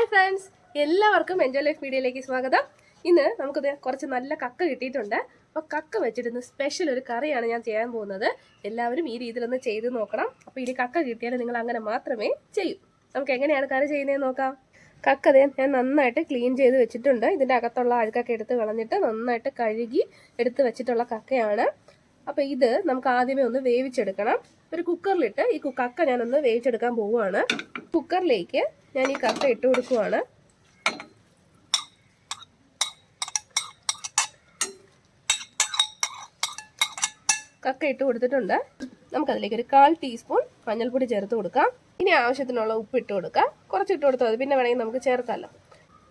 Hi friends എല്ലാവർക്കും enjoy life വീഡിയോയിലേക്ക് സ്വാഗതം. ഇന്ന് നമുക്കിത് കുറച്ച് നല്ല കക്ക കിട്ടിയിട്ടുണ്ട്. അപ്പോൾ കക്ക വെച്ചിട്ട് സ്പെഷ്യൽ ഒരു കറിയാണ് ഞാൻ ചെയ്യാൻ പോകുന്നത്. എല്ലാവരും ഈ രീതിയിലൊന്ന് ചെയ്ത് നോക്കണം. അപ്പോൾ ഇനി കക്ക കിട്ടിയാൽ നിങ്ങൾ അങ്ങനെ മാത്രമേ ചെയ്യൂ. നമുക്ക് എങ്ങനെയാണ് കറി ചെയ്യുന്നതെന്ന് നോക്കാം. കക്ക ദേ ഞാൻ നന്നായിട്ട് ക്ലീൻ ചെയ്ത് വെച്ചിട്ടുണ്ട്. ഇതിന്റെ അകത്തുള്ള അഴുക്കൊക്കെ എടുത്ത് കളഞ്ഞിട്ട് നന്നായിട്ട് കഴുകി എടുത്ത് വെച്ചിട്ടുള്ള കക്കയാണ്. അപ്പോൾ ഇത് നമുക്ക് ആദ്യമേ ഒന്ന് വേവിച്ചെടുക്കണം. ഒരു കുക്കറിലിട്ട് ഈ കക്ക ഞാനൊന്ന് വേവിച്ചെടുക്കാൻ പോവുകയാണ്. കുക്കറിലേക്ക് ഞാൻ ഈ കക്ക ഇട്ട് കൊടുക്കുവാണ്. കക്ക ഇട്ട് കൊടുത്തിട്ടുണ്ട്. നമുക്കതിലേക്ക് ഒരു കാൽ ടീസ്പൂൺ മഞ്ഞൾപ്പൊടി ചേർത്ത് കൊടുക്കാം. ഇനി ആവശ്യത്തിനുള്ള ഉപ്പ് ഇട്ട് കൊടുക്കാം. കുറച്ച് ഇട്ട് കൊടുത്താൽ മതി. പിന്നെ വേണമെങ്കിൽ നമുക്ക് ചേർക്കാമല്ലോ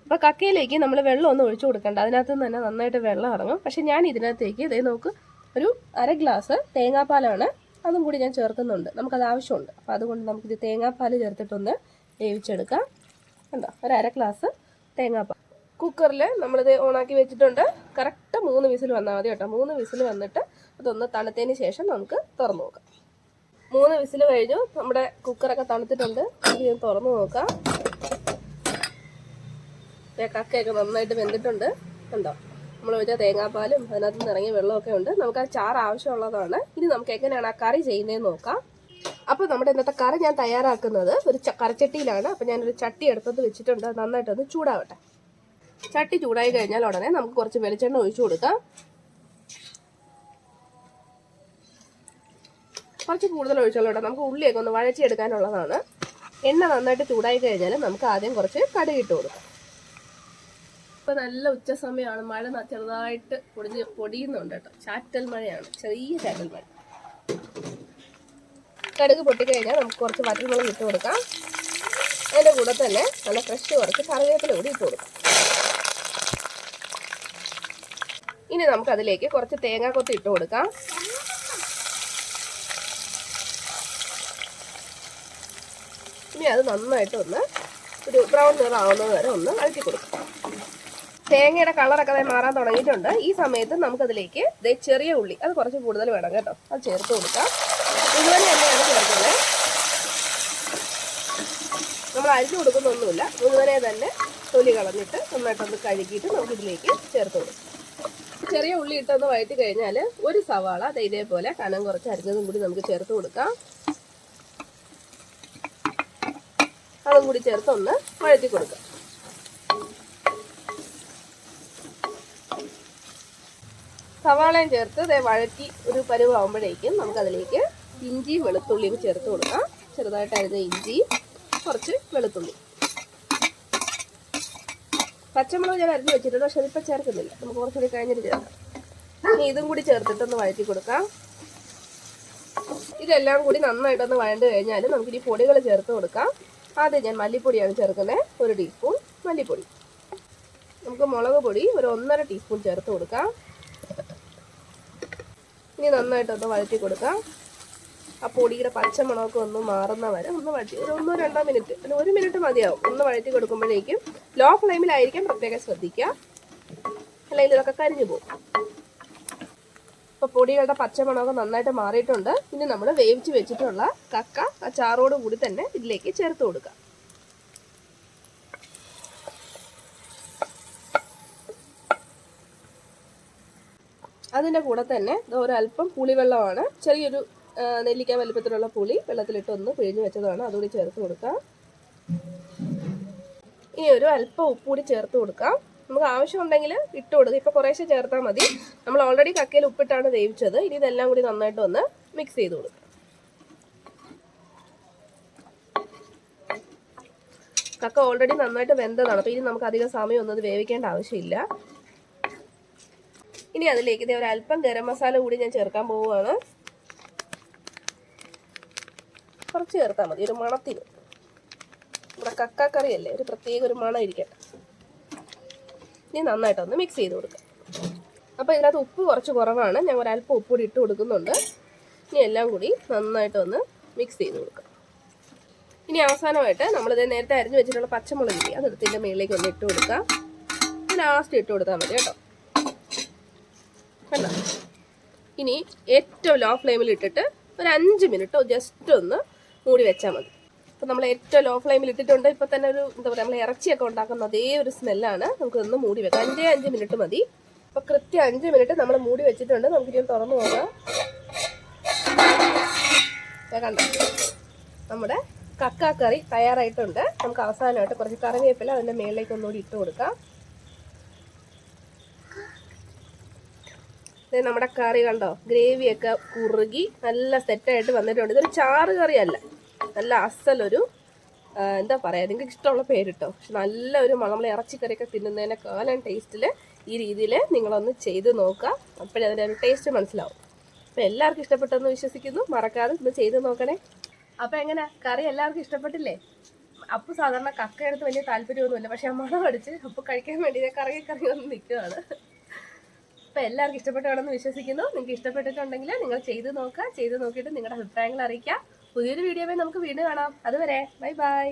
അപ്പോൾ കക്കയിലേക്ക് നമ്മൾ വെള്ളം ഒന്ന് ഒഴിച്ചു കൊടുക്കണ്ട. അതിനകത്ത് നിന്ന് തന്നെ നന്നായിട്ട് വെള്ളം ഇറങ്ങും. പക്ഷേ ഞാൻ ഇതിനകത്തേക്ക് ഇതേ നോക്ക് ഒരു അര ഗ്ലാസ് തേങ്ങാപ്പാലാണ് അതും കൂടി ഞാൻ ചേർക്കുന്നുണ്ട്. നമുക്കത് ആവശ്യമുണ്ട്. അപ്പോൾ അതുകൊണ്ട് നമുക്കിത് തേങ്ങാപ്പാൽ ചേർത്തിട്ടൊന്ന് വേവിച്ചെടുക്കാം. കണ്ടോ? ഒരു അര ഗ്ലാസ് തേങ്ങാപ്പാൽ കുക്കറിൽ നമ്മളിത് ഓണാക്കി വെച്ചിട്ടുണ്ട്. കറക്റ്റ് മൂന്ന് വിസിൽ വന്നാൽ മതി കേട്ടോ. മൂന്ന് വിസിൽ വന്നിട്ട് അതൊന്ന് തണുത്തതിന് ശേഷം നമുക്ക് തുറന്നു നോക്കാം. മൂന്ന് വിസിൽ കഴിഞ്ഞു. നമ്മുടെ കുക്കറൊക്കെ തണുത്തിട്ടുണ്ട്. നമുക്ക് തുറന്നു നോക്കാം. കക്കയൊക്കെ നന്നായിട്ട് വെന്തിട്ടുണ്ട്. കണ്ടോ? നമ്മൾ വെച്ച തേങ്ങാപ്പാലും അതിനകത്ത് നിന്ന് ഇറങ്ങിയ വെള്ളമൊക്കെ ഉണ്ട്. നമുക്ക് ആ ചാറ് ആവശ്യമുള്ളതാണ്. ഇനി നമുക്ക് എങ്ങനെയാണ് ആ കറി ചെയ്യുന്നതെന്ന് നോക്കാം. അപ്പോൾ നമ്മുടെ ഇന്നത്തെ കറി ഞാൻ തയ്യാറാക്കുന്നത് ഒരു കറിച്ചട്ടിയിലാണ്. അപ്പോൾ ഞാനൊരു ചട്ടി എടുത്തത് വെച്ചിട്ടുണ്ട്. നന്നായിട്ടൊന്ന് ചൂടാവട്ടെ. ചട്ടി ചൂടായി കഴിഞ്ഞാൽ ഉടനെ നമുക്ക് കുറച്ച് വെളിച്ചെണ്ണ ഒഴിച്ചു കൊടുക്കാം. കുറച്ച് കൂടുതൽ ഒഴിച്ചോളൂട്ടോ നമുക്ക് ഉള്ളിയൊക്കെ ഒന്ന് വഴച്ചെടുക്കാനുള്ളതാണ് എണ്ണ നന്നായിട്ട് ചൂടായി കഴിഞ്ഞാൽ നമുക്ക് ആദ്യം കുറച്ച് കടുകിട്ട് കൊടുക്കാം. ഇപ്പൊ നല്ല ഉച്ച സമയമാണ് മഴ ചെറുതായിട്ട് പൊടിഞ്ഞ് പൊടിയുന്നുണ്ട് കേട്ടോ. ചാറ്റൽ മഴയാണ്. ചെറിയ ചാറ്റൽ മഴ. കടുക് പൊട്ടിക്കഴിഞ്ഞാൽ നമുക്ക് കുറച്ച് വറ്റൽമുളക് ഇട്ട് കൊടുക്കാം. അതിന്റെ കൂടെ തന്നെ നല്ല ഫ്രഷ് കുറച്ച് കറിവേപ്പില കൂടി ഇട്ട് കൊടുക്കാം. ഇനി നമുക്ക് അതിലേക്ക് കുറച്ച് കൊത്തി ഇട്ട് കൊടുക്കാം. ഇനി അത് നന്നായിട്ട് ഒന്ന് ഒരു ബ്രൗൺ നിറം ആവുന്നത് വരെ ഒന്ന് അഴുക്കി കൊടുക്കാം. തേങ്ങയുടെ കളറൊക്കെ ദേ മാറാൻ തുടങ്ങിയിട്ടുണ്ട്. ഈ സമയത്ത് നമുക്കതിലേക്ക് ദേ ചെറിയ ഉള്ളി അത് കുറച്ച് കൂടുതൽ വേണം കേട്ടോ. അത് ചേർത്ത് കൊടുക്കാം. മുഴുവൻ തന്നെയാണ് ചേർക്കുന്നത്. നമ്മൾ അരിഞ്ഞു കൊടുക്കുന്നൊന്നുമില്ല. മുഴുവനെ തന്നെ തൊലി കളഞ്ഞിട്ട് നന്നായിട്ടൊന്ന് കഴുകിയിട്ട് നമുക്കിതിലേക്ക് ചേർത്ത് കൊടുക്കാം. ചെറിയ ഉള്ളി ഇട്ടൊന്ന് വഴറ്റി കഴിഞ്ഞാൽ ഒരു സവാള അത് ഇതേപോലെ കനം കുറച്ച് അരിഞ്ഞതും കൂടി നമുക്ക് ചേർത്ത് കൊടുക്കാം. അതും കൂടി ചേർത്തൊന്ന് വഴറ്റി കൊടുക്കാം. സവാളയും ചേർത്ത് ഇതേ വഴറ്റി ഒരു പരുവാകുമ്പോഴേക്കും നമുക്കതിലേക്ക് ഇഞ്ചി വെളുത്തുള്ളിയും ചേർത്ത് കൊടുക്കാം. ചെറുതായിട്ട് അരിഞ്ഞ ഇഞ്ചി കുറച്ച് വെളുത്തുള്ളി. പച്ചമുളക് ഞാൻ അരിഞ്ഞ് വെച്ചിട്ടുണ്ട് പക്ഷെ അതിപ്പോൾ ചേർക്കുന്നില്ല. നമുക്ക് കുറച്ചുകൂടി കഴിഞ്ഞിട്ട് ചേർക്കാം. ഇനി ഇതും കൂടി ചേർത്തിട്ടൊന്ന് വഴറ്റി കൊടുക്കാം. ഇതെല്ലാം കൂടി നന്നായിട്ടൊന്ന് വഴണ്ട് കഴിഞ്ഞാൽ നമുക്കിനി പൊടികൾ ചേർത്ത് കൊടുക്കാം. ആദ്യം ഞാൻ മല്ലിപ്പൊടിയാണ് ചേർക്കുന്നത് ഒരു ടീസ്പൂൺ മല്ലിപ്പൊടി. നമുക്ക് മുളക് പൊടി ഒരു ഒന്നര ടീസ്പൂൺ ചേർത്ത് കൊടുക്കാം. ഇനി നന്നായിട്ടൊന്ന് വഴറ്റി കൊടുക്കാം. ആ പൊടിയുടെ പച്ചമണമൊക്കെ ഒന്ന് മാറുന്ന വരെ ഒന്ന് വഴറ്റി ഒരു ഒന്നോ രണ്ടോ മിനിറ്റ് അല്ല ഒരു മിനിറ്റ് മതിയാവും. ഒന്ന് വഴറ്റി കൊടുക്കുമ്പോഴേക്കും ലോ ഫ്ലെയിമിലായിരിക്കും പ്രത്യേകം ശ്രദ്ധിക്കുക. അല്ലെങ്കിൽ ഇതൊക്കെ കരിഞ്ഞു പോകും. അപ്പോൾ പൊടികളുടെ പച്ചമണമൊക്കെ നന്നായിട്ട് മാറിയിട്ടുണ്ട്. ഇനി നമ്മൾ വേവിച്ച് വെച്ചിട്ടുള്ള കക്ക ആ ചാറോട് കൂടി തന്നെ ഇതിലേക്ക് ചേർത്ത് കൊടുക്കാം. അതിന്റെ കൂടെ തന്നെ ഒരല്പം പുളിവെള്ളമാണ്. ചെറിയൊരു നെല്ലിക്ക വലിപ്പത്തിലുള്ള പുളി വെള്ളത്തിലിട്ട് ഒന്ന് പിഴിഞ്ഞ് വെച്ചതാണ്. അതുകൂടി ചേർത്ത് കൊടുക്കാം. ഇനി ഒരു അല്പം ഉപ്പ് കൂടി ചേർത്ത് കൊടുക്കാം. നമുക്ക് ആവശ്യമുണ്ടെങ്കിൽ ഇട്ട് കൊടുക്കുക ഇപ്പോൾ കുറേശ്ശെ ചേർത്താൽ മതി. നമ്മൾ ഓൾറെഡി കക്കയിൽ ഉപ്പിട്ടാണ് വേവിച്ചത്. ഇനി ഇതെല്ലാം കൂടി നന്നായിട്ട് ഒന്ന് മിക്സ് ചെയ്ത് കൊടുക്കാം. കക്ക ഓൾറെഡി നന്നായിട്ട് വെന്തതാണ്. അപ്പോൾ ഇനി നമുക്ക് അധികം സമയം ഒന്നും അത് വേവിക്കേണ്ട ആവശ്യമില്ല. ഇനി അതിലേക്ക് ഇതേ ഒരു അല്പം ഗരം മസാല കൂടി ഞാൻ ചേർക്കാൻ പോവുകയാണ്. കുറച്ച് ചേർത്താൽ മതി ഒരു മണത്തിന്. നമ്മുടെ കക്കാക്കറിയല്ലേ ഒരു പ്രത്യേക ഒരു മണം ഇരിക്കട്ടെ ഇനി നന്നായിട്ടൊന്ന് മിക്സ് ചെയ്ത് കൊടുക്കാം. അപ്പോൾ ഇതിനകത്ത് ഉപ്പ് കുറച്ച് കുറവാണ് ഞാൻ ഒരല്പം ഉപ്പ് കൂടി ഇട്ട് കൊടുക്കുന്നുണ്ട്. ഇനി എല്ലാം കൂടി നന്നായിട്ടൊന്ന് മിക്സ് ചെയ്ത് കൊടുക്കാം. ഇനി അവസാനമായിട്ട് നമ്മളിത് നേരത്തെ അരിഞ്ഞു വെച്ചിട്ടുള്ള പച്ചമുളകില്ലേ അത് എടുത്തിന്റെ മുകളിലേക്ക് ഒന്ന് ഇട്ട് കൊടുക്കാം. ലാസ്റ്റ് ഇട്ട് കൊടുത്താൽ മതി കേട്ടോ. കണ്ടോ? ഇനി ഏറ്റവും ലോ ഫ്ലെയിമിൽ ഇട്ടിട്ട് ഒരു അഞ്ച് മിനിറ്റ് ജസ്റ്റ് ഒന്ന് മൂടി വെച്ചാൽ മതി. അപ്പം നമ്മൾ ഏറ്റവും ലോ ഫ്ലെയിമിൽ ഇട്ടിട്ടുണ്ട്. ഇപ്പം തന്നെ ഒരു എന്താ പറയുക നമ്മൾ ഇറച്ചിയൊക്കെ ഉണ്ടാക്കുന്ന അതേ ഒരു സ്മെല്ലാണ് നമുക്ക് ഒന്ന് മൂടി വെക്കാം. അഞ്ചേ അഞ്ച് മിനിറ്റ് മതി. അപ്പോൾ കൃത്യം അഞ്ച് മിനിറ്റ് നമ്മൾ മൂടി വെച്ചിട്ടുണ്ട്. നമുക്ക് ഇനി തുറന്നു നോക്കാം. കണ്ടോ? നമ്മുടെ കക്കാക്കറി കറി തയ്യാറായിട്ടുണ്ട്. നമുക്ക് അവസാനമായിട്ട് കുറച്ച് കറിവേപ്പില അതിന്റെ മേളിലേക്ക് ഒന്നുകൂടി ഇട്ട് കൊടുക്കാം. നമ്മുടെ കറി കണ്ടോ? ഗ്രേവിയൊക്കെ കുറുകി നല്ല സെറ്റായിട്ട് വന്നിട്ടുണ്ട്. ഇതൊരു ചാറ് കറിയല്ല. നല്ല അസലൊരു എന്താ പറയുക നിങ്ങൾക്ക് ഇഷ്ടമുള്ള പേരിട്ടോ. പക്ഷെ നല്ലൊരു നമ്മൾ ഇറച്ചിക്കറിയൊക്കെ തിന്നുന്നതിനേക്കാളും ടേസ്റ്റിൽ ഈ രീതിയിൽ നിങ്ങളൊന്ന് ചെയ്ത് നോക്കുക അപ്പോഴേ അതിന്റെ ഒരു ടേസ്റ്റ് മനസ്സിലാവും. അപ്പോൾ എല്ലാവർക്കും ഇഷ്ടപ്പെട്ടെന്ന് വിശ്വസിക്കുന്നു. മറക്കാതെ ഇത് ചെയ്ത് നോക്കണേ. അപ്പോൾ എങ്ങനെ? കറി എല്ലാവർക്കും ഇഷ്ടപ്പെട്ടില്ലേ? അപ്പോൾ സാധാരണ കക്ക എടുത്ത് വലിയ താല്പര്യമൊന്നുമില്ല. പക്ഷെ മണം അടിച്ച് അപ്പം കഴിക്കാൻ വേണ്ടി കറങ്ങി കറങ്ങി വന്ന് നിൽക്കുകയാണ് അപ്പൊ എല്ലാവർക്കും ഇഷ്ടപ്പെട്ടതാണെന്ന് വിശ്വസിക്കുന്നു. നിങ്ങൾക്ക് ഇഷ്ടപ്പെട്ടിട്ടുണ്ടെങ്കിൽ നിങ്ങൾ ചെയ്ത് നോക്കുക. ചെയ്ത് നോക്കിയിട്ട് നിങ്ങളുടെ അഭിപ്രായങ്ങൾ അറിയിക്കുക. പുതിയൊരു വീഡിയോയിൽ നമുക്ക് വീണ്ടും കാണാം. അതുവരെ ബൈ ബൈ.